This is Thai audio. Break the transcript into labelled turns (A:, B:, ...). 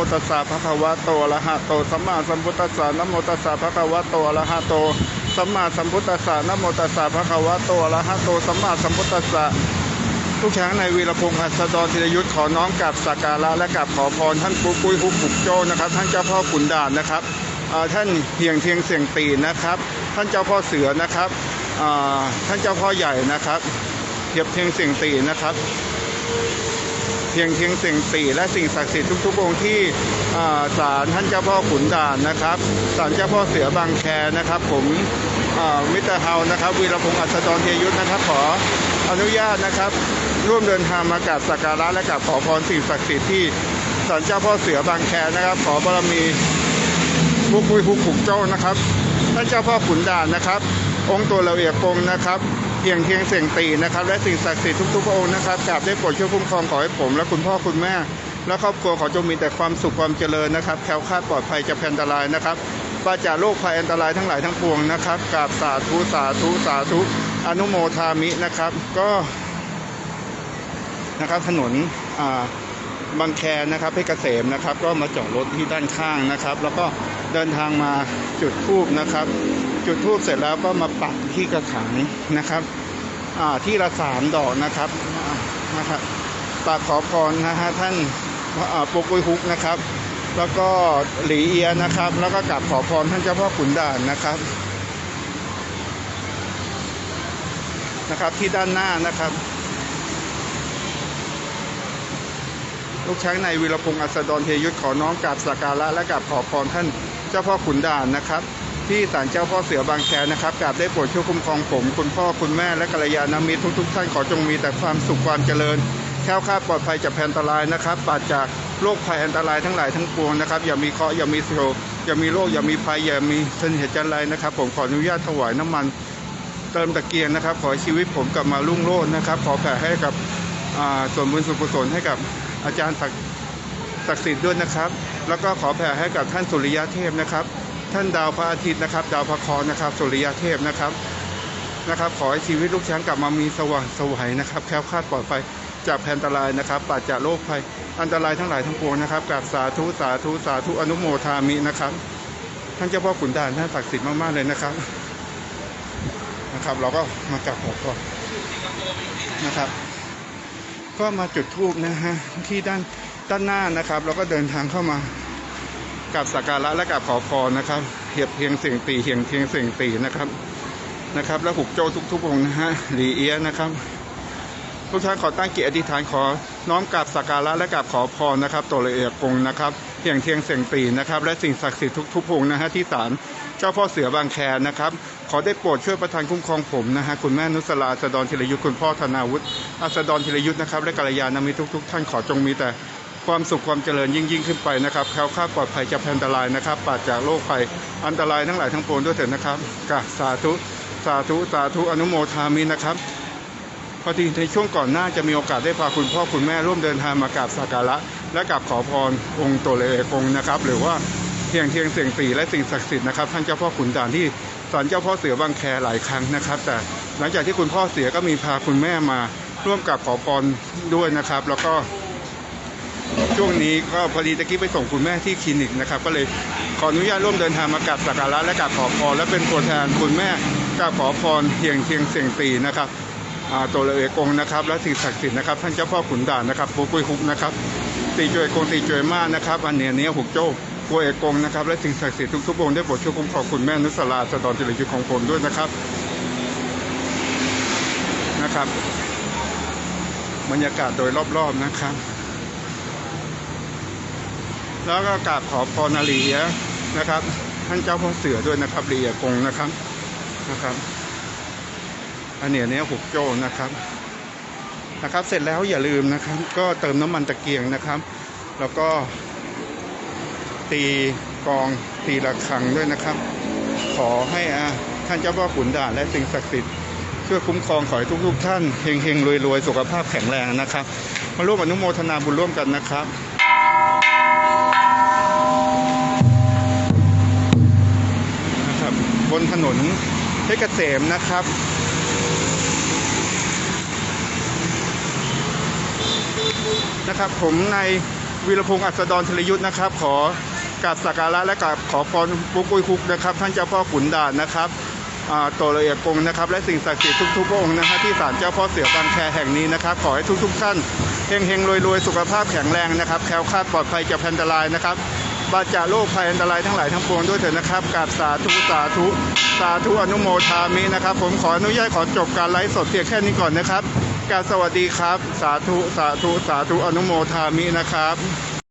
A: โมตัสสะภะคะวะโตอะระหะโตสัมมาสัมพุทธัสสะนะโมตัสสะภะคะวะโตอะระหะโตสัมมาสัมพุทธัสสะนะโมตัสสะภะคะวะโตอะระหะโตสัมมาสัมพุทธัสสะทุกช้างในวีรพงศ์อัสดรธีรยุทธ์ขอน้อมกราบสักการะและกราบขอพรท่านปุ้ยปุ้ยฮุกหุกโจนะครับท่านเจ้าพ่อขุนด่านนะครับท่านเพียงเทียงเสียงตีนะครับ ท่านเจ้าพ่อเสือนะครับท่านเจ้าพ่อใหญ่นะครับเทียบเทียงเสียงตีนะครับ เพียงเทียงเสียงตีและสิ่งศักดิ์สิทธิ์ทุกๆองค์ที่ศาลท่านเจ้าพ่อขุนด่านนะครับศาลเจ้าพ่อเสือบางแคนะครับ ผมมิสเตอร์เฮานะครับวีรพงศ์อัศดรเทยุทธนะครับ ขออนุญาตนะครับ ร่วมเดินทางมากราบสักการะและกราบขอพรสิ่งศักดิ์สิทธิ์ที่ศาลเจ้าพ่อเสือบางแคนะครับ ขอบารมีผู้คุยผู้ขุกเจ้านะครับท่านเจ้าพ่อขุนด่านนะครับ องค์ตัวเราเอียกงนะครับ เพียงเทียงเสียงตีนะครับ และสิ่งศักดิ์สิทธิ์ทุกๆพระองค์นะครับกราบได้โปรดช่วยคุ้มครองขอให้ผม และคุณพ่อคุณแม่และครอบครัวขอจงมีแต่ความสุขความเจริญนะครับแคล้วคลาดปลอดภัยจากอันตรายนะครับปราจากโรคภัยอันตรายทั้งหลายทั้งปวงนะครับกราบสาธุสาธุสาธุอนุโมทามินะครับ ก็นะครับถนนอ่าบางแคนะครับเพชรเกษมนะครับ ก็มาจอดรถที่ด้านข้างนะครับ แล้วก็เดินทางมาจุดทูบนะครับ จุดทูบเสร็จแล้วก็มาปักที่กระถางนะครับที่ละสามดอกนะครับนะครับปักขอพรนะฮะท่านปกกุยฮุกนะครับ แล้วก็หลีเอียนะครับ แล้วก็กราบขอพรท่านเจ้าพ่อขุนด่านนะครับนะครับที่ด้านหน้านะครับ ลูกช้างในวีรพงศ์อัสดรเทยุทธขอน้อมกราบสักการะและกราบขอพรท่านเจ้าพ่อขุนด่านนะครับ ที่ศาลเจ้าพ่อเสือบางแคนะครับกราบได้โปรดช่วยคุ้มครองผม คุณพ่อคุณแม่และกัลยาณมิตรทุกๆท่านขอจงมีแต่ความสุขความเจริญแค้วคลาดปลอดภัยจากภัยอันตรายนะครับปราศจากโรคภัยอันตรายทั้งหลายทั้งปวงนะครับอย่ามีเคราะห์อย่ามีโศกอย่ามีโรคอย่ามีภัยอย่ามีเสนเหตุจันไรนะครับ ผมขออนุญาตถวายน้ำมันเติมตะเกียงนะครับ ขอชีวิตผมกลับมารุ่งโรจน์นะครับ ขอแผ่ให้กับส่วนบุญส่วนกุศลให้กับอาจารย์ศักดิ์ศักดิ์สิทธิ์ด้วยนะครับ แล้วก็ขอแผ่ให้กับท่านสุริยะเทพนะครับ ท่านดาวพระอาทิตย์นะครับ ดาวพระเคราะห์นะครับสุริยเทพนะครับนะครับ ขอให้ชีวิตลูกช้างกลับมามีสว่างสวัยนะครับ แคล้วคลาดปลอดภัยจากแผนอันตรายนะครับปราศจากโรคภัย อันตรายทั้งหลายทั้งปวงนะครับกราบสาธุสาธุสาธุอนุโมทามินะครับ ท่านเจ้าพ่อขุนด่านท่านศักดิ์สิทธิ์มากๆเลยนะครับนะครับ เราก็มากราบขอพรนะครับ ก็มาจุดทูบนะฮะที่ด้านด้านหน้านะครับแล้วก็เดินทางเข้ามา กับสักการะและกับขอพรนะครับเหียบเพียงเสียงตีเหียงเพียงเสียงตีนะครับนะครับ แล้วหุกโจทุกๆองนะฮะหลีเอียะนะครับทุกท่านขอตั้งจิตอธิษฐานขอน้อมกราบสักการะและกับขอพรนะครับตัวละเอียดกงนะครับเพียงเทียงเสียงตีนะครับ และสิ่งศักดิ์สิทธิ์ทุกๆองนะฮะที่ศาลเจ้าพ่อเสือบางแคนะครับ ขอได้โปรดช่วยประทานคุ้มครองผมนะฮะคุณแม่นุสลาอัสดรธีรยุทธคุณพ่อธนาวุฒิอัสดรธีรยุทธนะครับและกัลยาณมิตรทุก ๆ ท่านขอจงมีแต่ ความสุขความเจริญยิ่งยิ่งขึ้นไปนะครับแคล้วคลาดปลอดภัยจากอันตรายนะครับปราศจากโรคภัยอันตรายทั้งหลายทั้งปวงด้วยเถิดนะครับกราสาธุสาธุสาธุอนุโมทามินะครับพอดีในช่วงก่อนหน้าจะมีโอกาสได้พาคุณพ่อคุณแม่ร่วมเดินทางมากราบสักการะ และกราบขอพรองค์ตัวเลกงนะครับ หรือว่าเพียงเทียงเสียงตีและสิ่งศักดิ์สิทธิ์นะครับท่านเจ้าพ่อขุนด่านที่ศาลเจ้าพ่อเสือบางแคหลายครั้งนะครับ แต่หลังจากที่คุณพ่อเสียก็มีพาคุณแม่มาร่วมกับขอพรด้วยนะครับ แล้วก็ ช่วงนี้ก็พอดีตะกี้ไปส่งคุณแม่ที่คลินิกนะครับ ก็เลยขออนุญาตร่วมเดินทางมากราบสักการะและกราบขอพรและเป็นตัวแทนคุณแม่กราบขอพรเพียงเทียงเสียงตีนะครับอ่าตัวเลเอกงนะครับ และสิ่งศักดิ์สิทธิ์นะครับท่านเจ้าพ่อขุนด่านนะครับปูกุยฮุกนะครับตีจวยกงตีจวยมานะครับอันเนี้ยเนี้ยหุกโจ้กัวเอกงนะครับและสิ่งศักดิ์สิทธิ์ทุกๆองค์ได้โปรดช่วยคุ้มครองคุณแม่นุสลาสะดอนจิริยุทธของผมด้วยนะครับนะครับ บรรยากาศโดยรอบๆนะครับ แล้วก็กราบขอพรนาลียนะครับ ท่านเจ้าพ่อเสือด้วยนะครับลียกงนะครับนะครับ อันเนี้ยเนี้ยหุกโจ้นะครับนะครับ เสร็จแล้วอย่าลืมนะครับ ก็เติมน้ำมันตะเกียงนะครับ แล้วก็ ตีกองตีระฆังด้วยนะครับ ขอให้อะท่านเจ้าพ่อขุนด่านและสิ่งศักดิ์สิทธิ์ช่วยคุ้มครองขอให้ทุกๆ ท่านเฮงๆรวยๆ สุขภาพแข็งแรงนะครับ มาร่วมอนุโมทนาบุญร่วมกันนะครับ นะครับนถนนเพชรเกษมนะครับ นะครับผมในวีรพงศ์อัสดรธรยุทธ์นะครับ ขอกราบสักการะและกราบขอพรปุกอุยคุกนะครับ ท่านเจ้าพ่อขุนด่านนะครับอ่าโตละเอียดกงนะครับ และสิ่งศักดิ์สิทธิ์ทุกๆพระองค์นะฮะที่ศาลเจ้าพ่อเสือบางแคแห่งนี้นะครับ ขอให้ทุกๆท่านเฮงๆรวยๆ สุขภาพแข็งแรงนะครับแคล้วคลาดปลอดภัยจากภัยอันตรายนะครับ บาดจากโรคภัยอันตรายทั้งหลายทั้งปวงด้วยเถิดนะครับกราบสาธุสาธุสาธุอนุโมทามินะครับ ผมขออนุญาตขอจบการไลฟ์สดเพียงแค่นี้ก่อนนะครับกราบสวัสดีครับ สาธุสาธุสาธุอนุโมทามินะครับ